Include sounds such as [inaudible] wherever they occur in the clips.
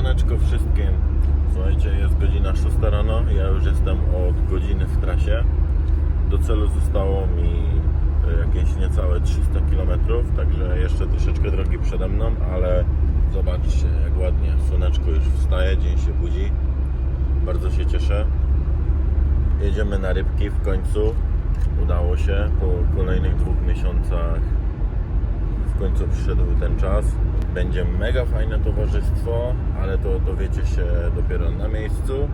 Siemaneczko wszystkim. Słuchajcie, jest godzina 6 rano. Ja już jestem od godziny w trasie. Do celu zostało mi e, jakieś niecałe 300 km, także jeszcze troszeczkę drogi przede mną, ale zobaczcie jak ładnie słoneczko już wstaje, dzień się budzi. Bardzo się cieszę. Jedziemy na rybki w końcu. Udało się po kolejnych dwóch miesiącach w końcu przyszedł ten czas. Będzie mega fajne towarzystwo, ale to dowiecie się dopiero na miejscu.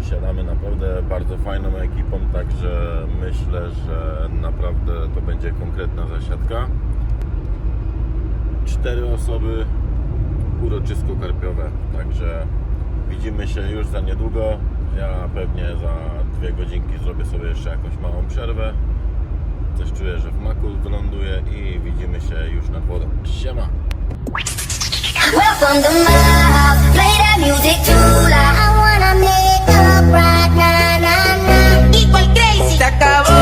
Siadamy naprawdę bardzo fajną ekipą, także myślę, że naprawdę to będzie konkretna zasiadka. Cztery osoby, uroczysko karpiowe, także widzimy się już za niedługo. Ja pewnie za dwie godzinki zrobię sobie jeszcze jakąś małą przerwę. Coś czuję, że w maku wyląduję i widzimy się już nad wodą. Siema! Welcome to my house. Play that music too loud. I wanna make up right now, now, now. Por crazy. Se acabó.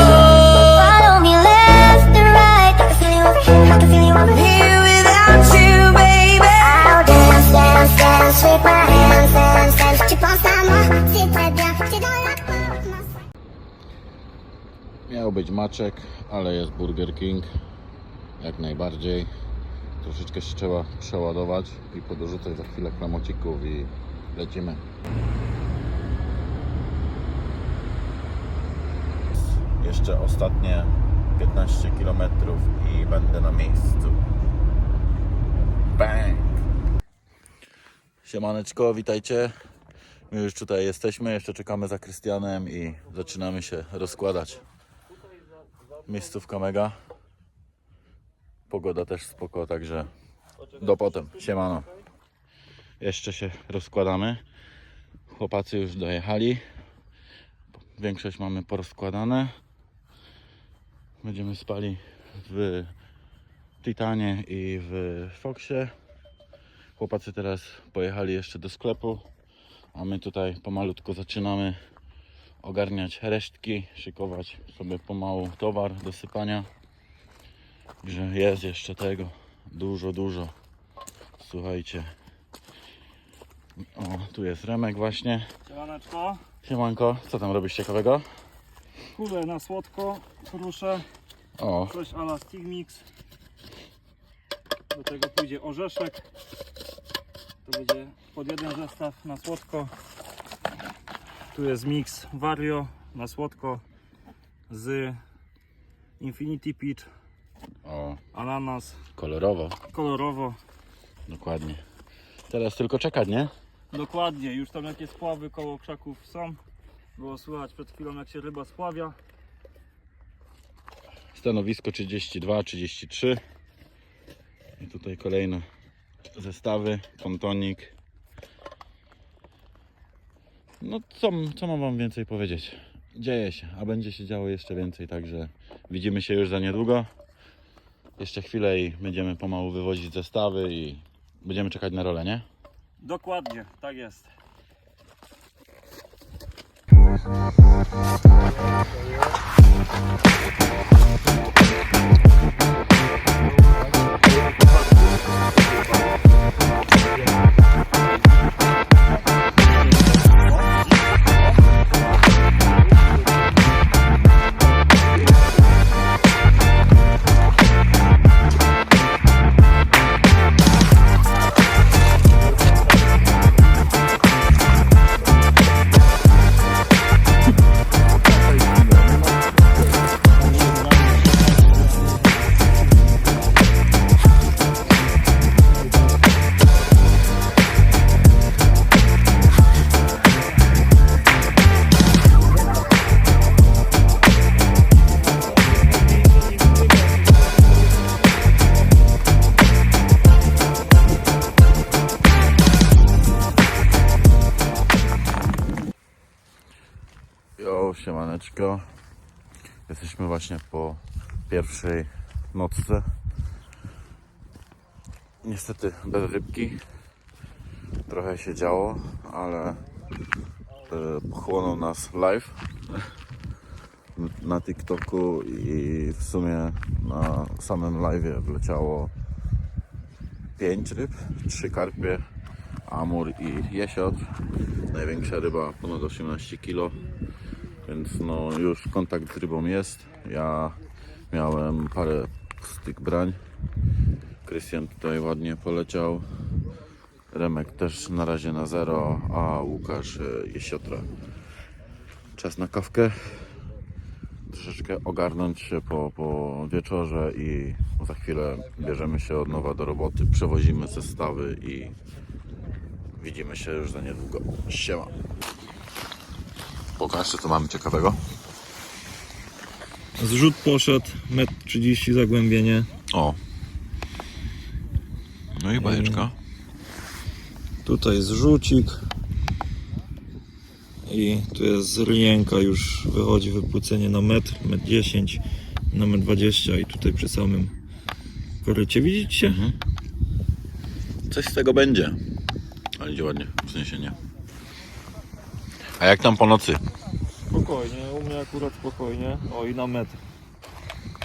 Follow me left and right. I can feel you over here. I can feel you over here. Here without you, baby. I'll dance, dance, dance with my hands, dance, dance. Tu penses à moi, c'est très bien. C'est dans la cour, ma soeur. Miał być maczek, ale jest Burger King. Jak najbardziej. Troszeczkę się trzeba przeładować i podorzucać za chwilę klamocików i lecimy. Jeszcze ostatnie 15 km i będę na miejscu. Bang! Siemaneczko, witajcie. My już tutaj jesteśmy, jeszcze czekamy za Krystianem i zaczynamy się rozkładać. Miejscówka mega. Pogoda też spoko, także do potem. Siemano. Jeszcze się rozkładamy. Chłopacy już dojechali. Większość mamy porozkładane. Będziemy spali w Titanie i w Foxie. Chłopacy teraz pojechali jeszcze do sklepu, a my tutaj pomalutko zaczynamy ogarniać resztki, szykować sobie pomału towar do sypania. Że jest jeszcze tego dużo, dużo. Słuchajcie. O, tu jest Remek właśnie. Siemaneczko, Siemanko, co tam robisz ciekawego? kulę na słodko, kruszę, O, coś ala Stig Mix. Do tego pójdzie orzeszek. To będzie pod jeden zestaw na słodko. Tu jest mix Vario na słodko z Infinity Peach, o, ananas, kolorowo, kolorowo. dokładnie. Teraz tylko czekać, nie? Dokładnie, już tam jakieś spławy koło krzaków są. Było słychać przed chwilą jak się ryba spławia. Stanowisko 32, 33. I tutaj kolejne zestawy, pontonik. No co, co mam wam więcej powiedzieć? Dzieje się, a będzie się działo jeszcze więcej, także widzimy się już za niedługo. Jeszcze chwilę i będziemy pomału wywozić zestawy i będziemy czekać na rolę, nie? Dokładnie, tak jest. Właśnie po pierwszej nocce. Niestety bez rybki. Trochę się działo, ale e, pochłonął nas live na TikToku i w sumie na samym live wleciało 5 ryb, 3 karpie amur i jesiotr. Największa ryba ponad 18 kg, więc no już kontakt z rybą jest. Ja miałem parę styk brań. Krystian tutaj ładnie poleciał. Remek też na razie na zero, a Łukasz e, jesiotra. Czas na kawkę. Troszeczkę ogarnąć się po, po wieczorze i za chwilę bierzemy się od nowa do roboty. Przewozimy zestawy i widzimy się już za niedługo. Siema. Pokażcie co mamy ciekawego. Zrzut poszedł, 1,30 m zagłębienie. O. No i bajeczka. Tutaj zrzucik. I tu jest z ryjenka już wychodzi wypłucenie na metr, metr 10, na metr 20 i tutaj przy samym korycie. Widzicie? Coś z tego będzie. Ale idzie ładnie, wzniesienie. A jak tam po nocy? Spokojnie, u mnie akurat spokojnie. O i na metr.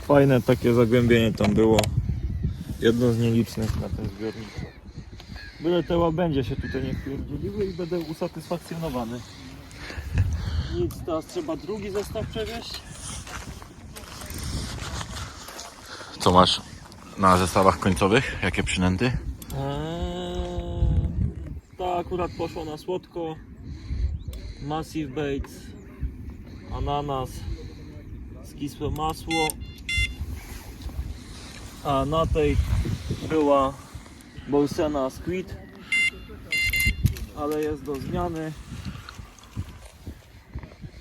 Fajne takie zagłębienie tam było. Jedno z nielicznych na tym zbiorniku. Byle te łabędzie się tutaj nie wpierdzieliły i będę usatysfakcjonowany. Nic, teraz trzeba drugi zestaw przewieźć. Co masz na zestawach końcowych? Jakie przynęty? Eee, ta akurat poszła na słodko. Massive Baits, ananas, skisłe masło. A na tej była Bolsena Squid, ale jest do zmiany.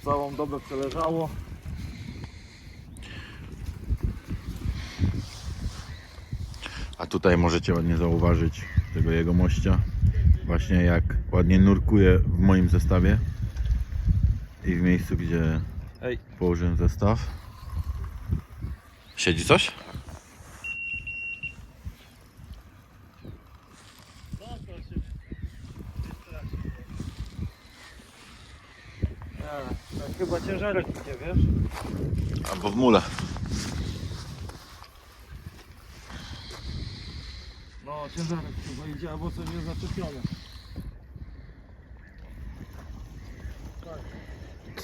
Całą dobę przeleżało. A tutaj możecie ładnie zauważyć tego jego mościa. Właśnie jak ładnie nurkuje w moim zestawie. I w miejscu, gdzie Ej, położyłem zestaw. Siedzi coś? nie, chyba ciężarek idzie, wiesz? Albo w mule. No, ciężarek chyba idzie, albo coś jest zaczepione.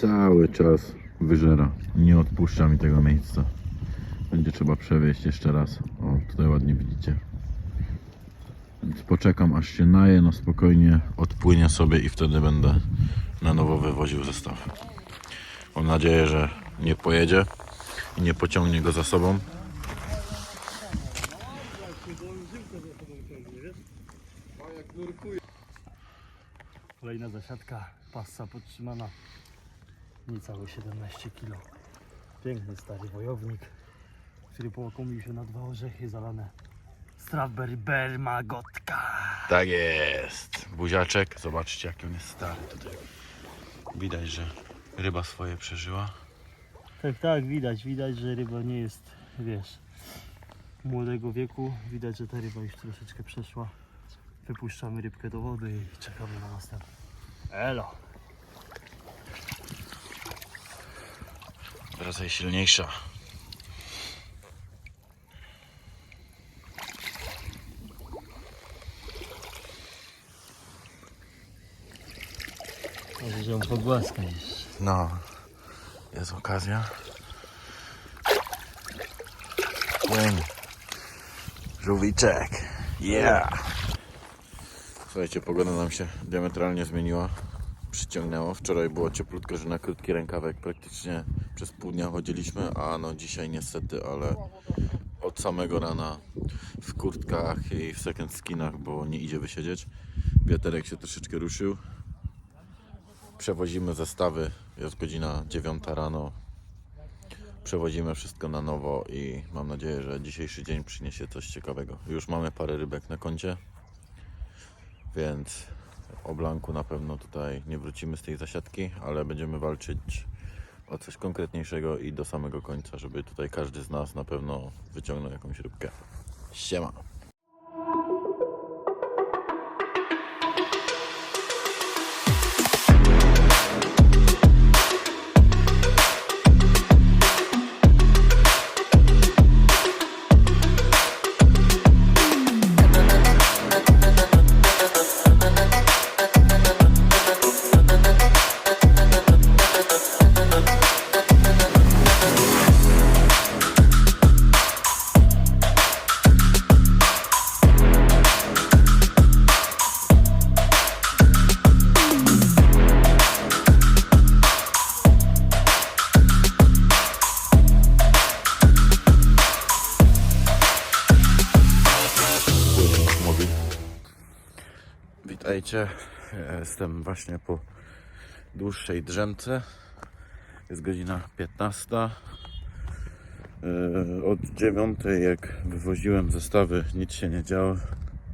Cały czas wyżera. Nie odpuszcza mi tego miejsca. Będzie trzeba przewieźć jeszcze raz. O, tutaj ładnie widzicie. Więc poczekam aż się naje, no spokojnie odpłynie sobie i wtedy będę na nowo wywoził zestaw. Mam nadzieję, że nie pojedzie i nie pociągnie go za sobą. Kolejna zasiadka, passa podtrzymana niecałe 17 kg. Piękny stary wojownik, który połakomił się na dwa orzechy zalane Strawberry Bermagotka. Tak jest. Buziaczek. Zobaczcie jaki on jest stary tutaj. Widać, że ryba swoje przeżyła. Tak, tak, widać, widać, że ryba nie jest, wiesz, młodego wieku. Widać, że ta ryba już troszeczkę przeszła. Wypuszczamy rybkę do wody i czekamy na następną. Elo! Wracaj silniejsza. Może ją pogłaskać. No, jest okazja. Dzień. Żółwiczek. Yeah. Słuchajcie, pogoda nam się diametralnie zmieniła. Przyciągnęło. Wczoraj było cieplutko, że na krótki rękawek praktycznie przez pół dnia chodziliśmy, a no dzisiaj niestety, ale od samego rana w kurtkach i w second skinach, bo nie idzie wysiedzieć. Wiaterek się troszeczkę ruszył. Przewozimy zestawy, jest godzina 9 rano. Przewozimy wszystko na nowo i mam nadzieję, że dzisiejszy dzień przyniesie coś ciekawego. Już mamy parę rybek na koncie, więc o Blanku na pewno tutaj nie wrócimy z tej zasiadki, ale będziemy walczyć o coś konkretniejszego i do samego końca, żeby tutaj każdy z nas na pewno wyciągnął jakąś rybkę. Siema! Ja jestem właśnie po dłuższej drzemce. Jest godzina 15. Yy, Od 9 jak wywoziłem zestawy nic się nie działo.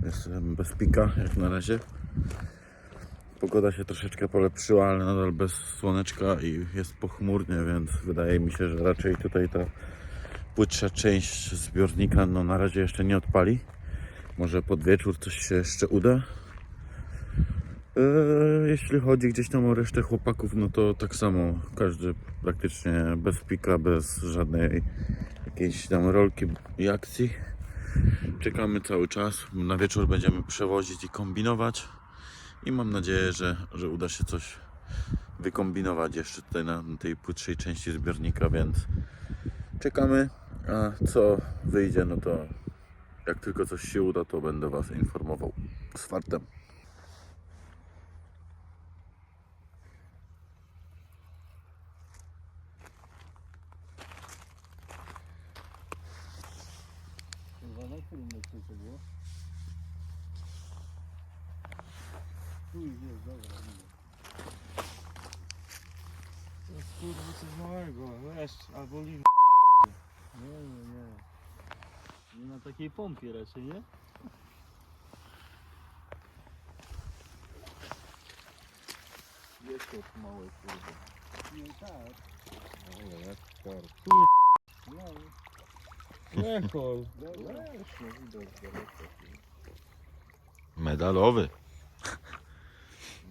Jestem bez pika jak na razie. Pogoda się troszeczkę polepszyła, ale nadal bez słoneczka i jest pochmurnie, więc wydaje mi się, że raczej tutaj ta płytsza część zbiornika no na razie jeszcze nie odpali. Może pod wieczór coś się jeszcze uda. Eee, Jeśli chodzi gdzieś tam o resztę chłopaków, no to tak samo. Każdy praktycznie bez pika, bez żadnej jakiejś tam rolki i akcji. Czekamy cały czas. Na wieczór będziemy przewozić i kombinować. I mam nadzieję, że, że uda się coś wykombinować jeszcze tutaj na tej płytszej części zbiornika, więc czekamy. A co wyjdzie, no to jak tylko coś się uda, to będę Was informował z fartem. Kurwa, na którym miejscu to było? Tu jest, dobra. To jest kurwa coś małego, leszcz albo lin. Nie, nie, nie. Nie na takiej pompie raczej, nie? Jest to małe kurde. Nie, tak. Ale jak karp. Lechol. Medalowy.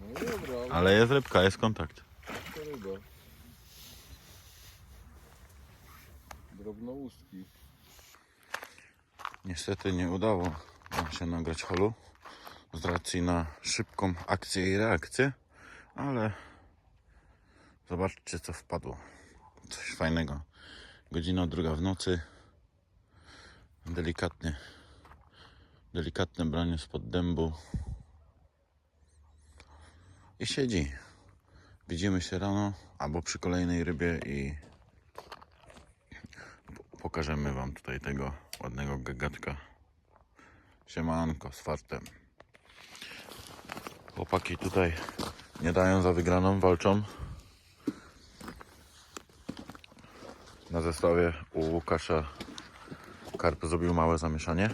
No dobra, Ale jest rybka, jest kontakt. to ryba. Drobnoustki. Niestety nie udało nam się nagrać holu z racji na szybką akcję i reakcję, ale zobaczcie co wpadło. Coś fajnego. Godzina druga w nocy. Delikatnie. Delikatne branie spod dębu. I siedzi. Widzimy się rano albo przy kolejnej rybie i po- pokażemy wam tutaj tego ładnego gagatka. Siemanko z fartem. Chłopaki tutaj nie dają za wygraną, walczą. Na zestawie u Łukasza Karp zrobił małe zamieszanie.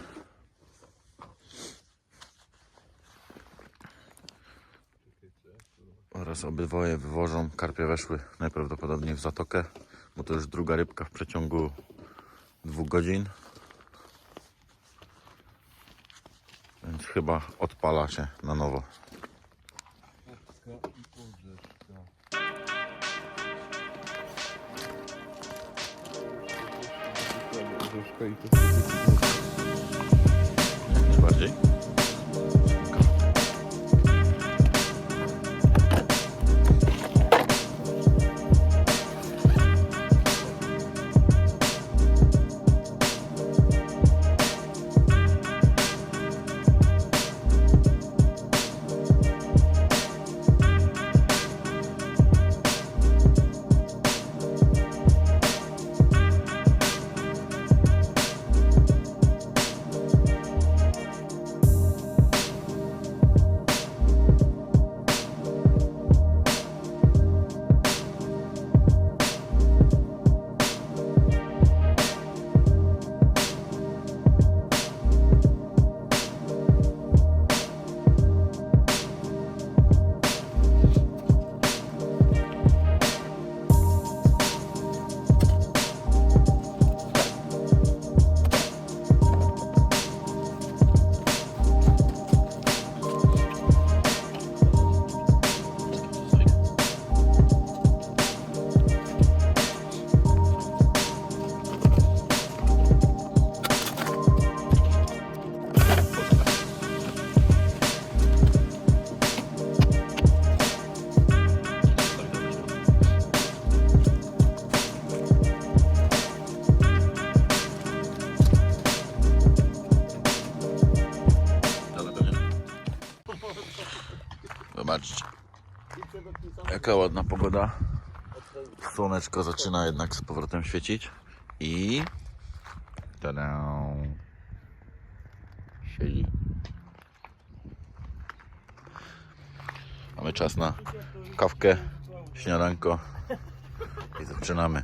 Oraz obydwoje wywożą. Karpie weszły najprawdopodobniej w zatokę, bo to już druga rybka w przeciągu dwóch godzin. Więc chyba odpala się na nowo. To Jak Jaka ładna pogoda. Słoneczko zaczyna jednak z powrotem świecić. I... Tada! Siedzi. Mamy czas na kawkę, śniadanko i zaczynamy.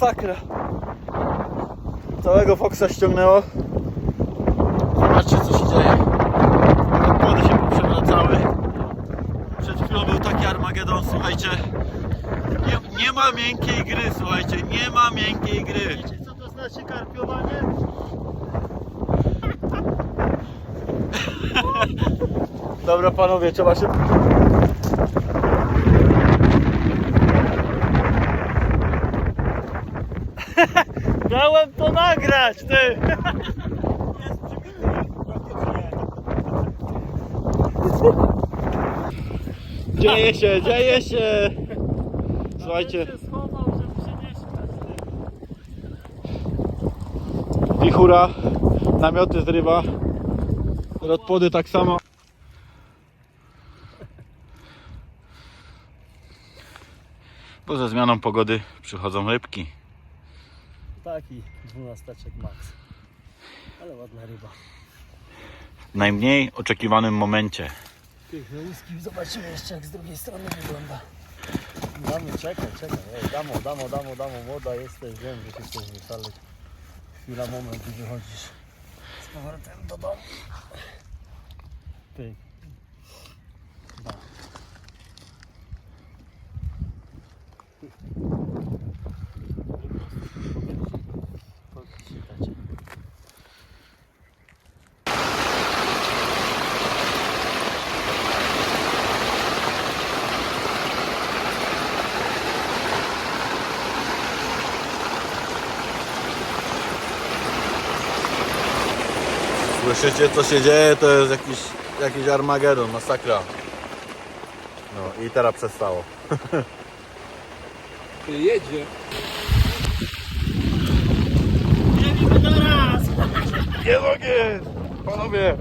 Masakra. Całego Foxa ściągnęło. Zobaczcie co się dzieje. Podpłody się poprzewracały. Przed chwilą był taki Armagedon, słuchajcie. Nie, nie ma miękkiej gry, słuchajcie, nie ma miękkiej gry. Wiecie co to znaczy karpiowanie? [laughs] Dobra panowie, trzeba się... Dałem to nagrać, ty! Dzieje się, dzieje się! Słuchajcie, wichura, namioty zrywa, rodpody tak samo. Bo ze zmianą pogody przychodzą rybki. Taki dwunasteczek max. Ale ładna ryba. W najmniej oczekiwanym momencie. Piękne łuski. Zobaczymy jeszcze jak z drugiej strony wygląda. Damy, czekaj, czekaj. Ej, damo, damo, damo, damo, młoda jesteś. Wiem, że się chcesz wyszaleć. Chwila, moment i wychodzisz z powrotem do domu. Pyk. Ba. Słyszycie co się dzieje? To jest jakiś, jakiś Armagedon, masakra. No i teraz przestało. [laughs] Ty jedzie. [laughs] Nie mogę! Panowie!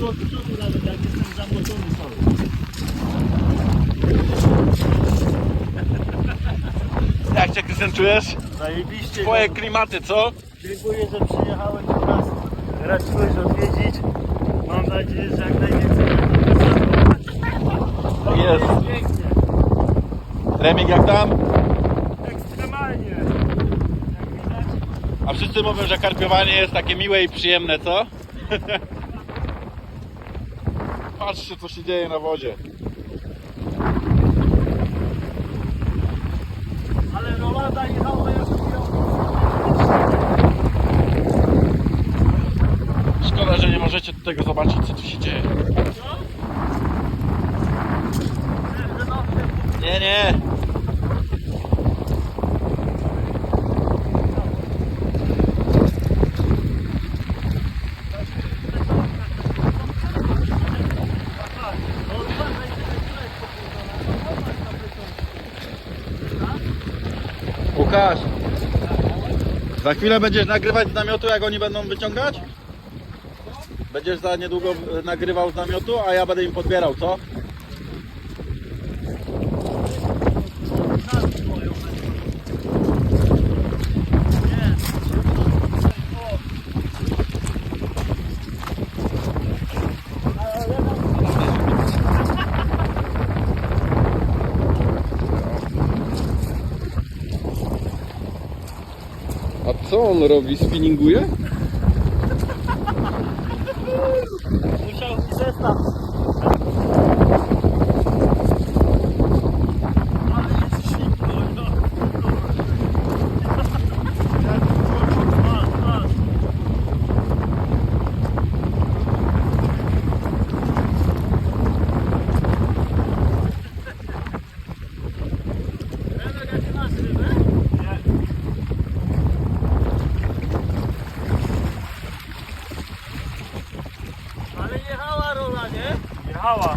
Chodź tu nawet, jak jestem zamoczony cały. Jak się Krystian czujesz? Zajebiście. Twoje klimaty, co? Dziękuję, że przyjechałeś do nas. Raczyłeś odwiedzić. Mam nadzieję, że jak najwięcej Jest. pięknie. Remik jak tam? Ekstremalnie. Jak widać. A wszyscy mówią, że karpiowanie jest takie miłe i przyjemne, co? [laughs] Patrzcie co się dzieje na wodzie. Ale rolada jechała jak Szkoda, że nie możecie tego zobaczyć co tu się dzieje. Nie, nie. Łukasz, za chwilę będziesz nagrywać z namiotu, jak oni będą wyciągać? Będziesz za niedługo nagrywał z namiotu, a ja będę im podbierał, co? On robi? Spinninguje? Musiał zestaw. Ale jest zimno, no. Masz, masz. Remek, a ty masz rybę? Nie. Ale jechała rola, nie? Jechała.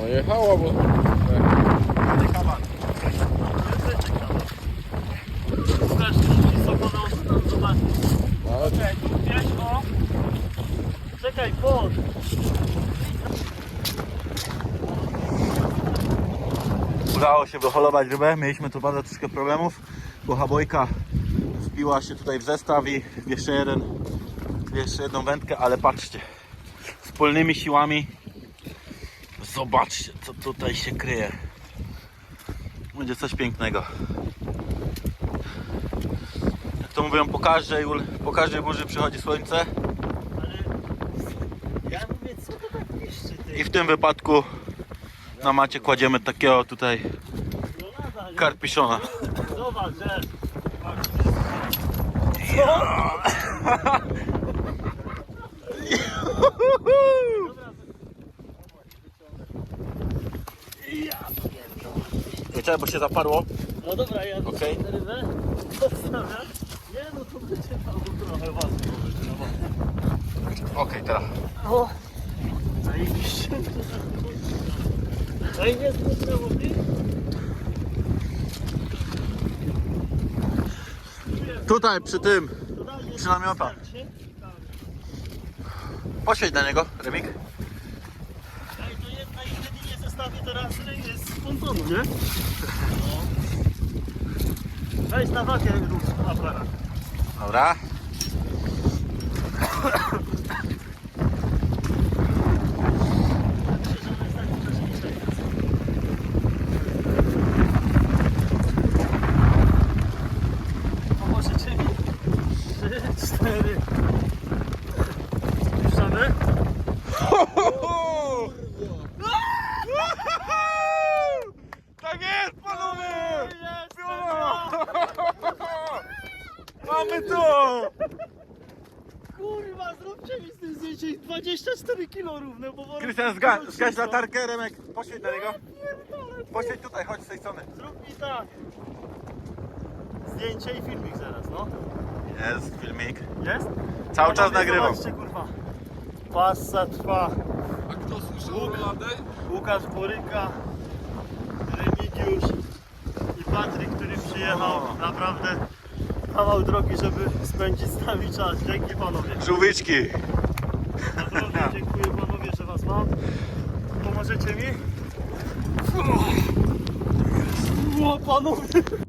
No jechała, bo... Strasznie wysoko na ostro, zobacz. Ale Czekaj, tu gdzieś, o. Czekaj, pod. Udało się wyholować rybę, mieliśmy tu bardzo troszkę problemów, bo habojka wbiła się tutaj w zestaw i jeszcze jeden, jeszcze jedną wędkę, ale patrzcie, wspólnymi siłami zobaczcie co tutaj się kryje. Będzie coś pięknego. Jak to mówią, po każdej, po każdej burzy przychodzi słońce Ale ja mówię, co to tak i w tym wypadku na macie kładziemy takiego tutaj? Karpiszona. Zobacz, że... Wiecie, bo się zaparło. No dobra, ja Okej. okay. rybę odstawiam. Nie, no to będzie tam trochę ważne. Okej, teraz. O! Zajebiście. Ej, nie zbudzę wody? Tutaj przy tym, przy namiota. starczy. Poświeć na niego, Remik. Ej, to jedna i jedynie zestawię teraz jest z pontonu, nie? No. Weź na wagę aparat. Dobra. Myślę, że ona jest tak wcześniejsza. Pomożecie mi? Trzy, cztery. Puszczamy? Tak jest, panowie! Jest! To! Kurwa, zróbcie mi z tym zdjęcie 24 kilo równe, bo worek- Krystian, zga, zgaś latarkę, Remek. Poświeć na niego. Poświeć tutaj, chodź z tej strony. Zrób mi tak. Zdjęcie i filmik zaraz, no. Jest filmik. Jest? Cały czas nagrywam. Zobaczcie, kurwa. Passa trwa. A kto słyszał Roladę? Łukasz Boryka, Remigiusz i Patryk, który przyjechał naprawdę kawał drogi, żeby spędzić z nami czas. Dzięki panowie. Naprawdę dziękuję panowie, że was mam. Pomożecie mi? O panowie!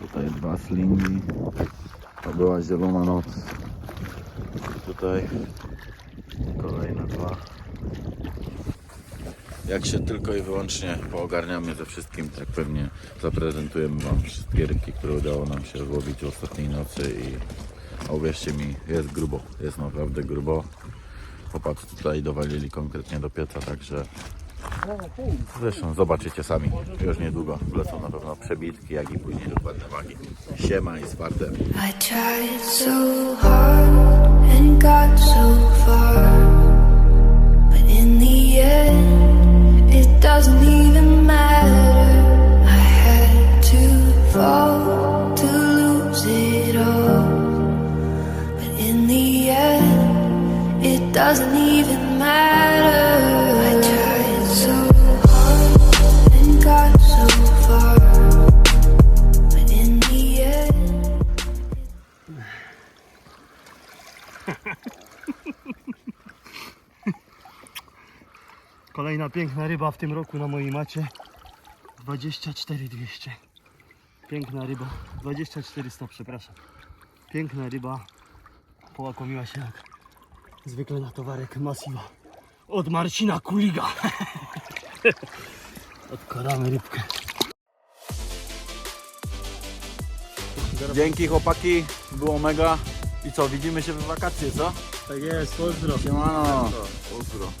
Tutaj dwa slingi. To była zielona noc. Tutaj kolejne dwa. Jak się tylko i wyłącznie poogarniamy ze wszystkim, tak pewnie zaprezentujemy Wam wszystkie rybki, które udało nam się złowić w ostatniej nocy i a uwierzcie mi, jest grubo, jest naprawdę grubo. Chłopacy tutaj dowalili konkretnie do pieca, także Zresztą zobaczycie sami, już niedługo wlecą na pewno przebitki, jak i później dokładne wagi. Siema i z. I tried so hard and got so far. But in the end, it doesn't even matter. I had to fall to lose it all. But in the end, it doesn't even matter. Kolejna piękna ryba w tym roku na mojej macie. 24 200. Piękna ryba. 2400, przepraszam. Piękna ryba. Połakomiła się jak zwykle na towarek Massiva. Od Marcina Kuliga. [laughs] Odkaramy rybkę. Dzięki chłopaki, było mega. I co, widzimy się w wakacje, co? Tak jest, pozdro. Siemano. Pozdro.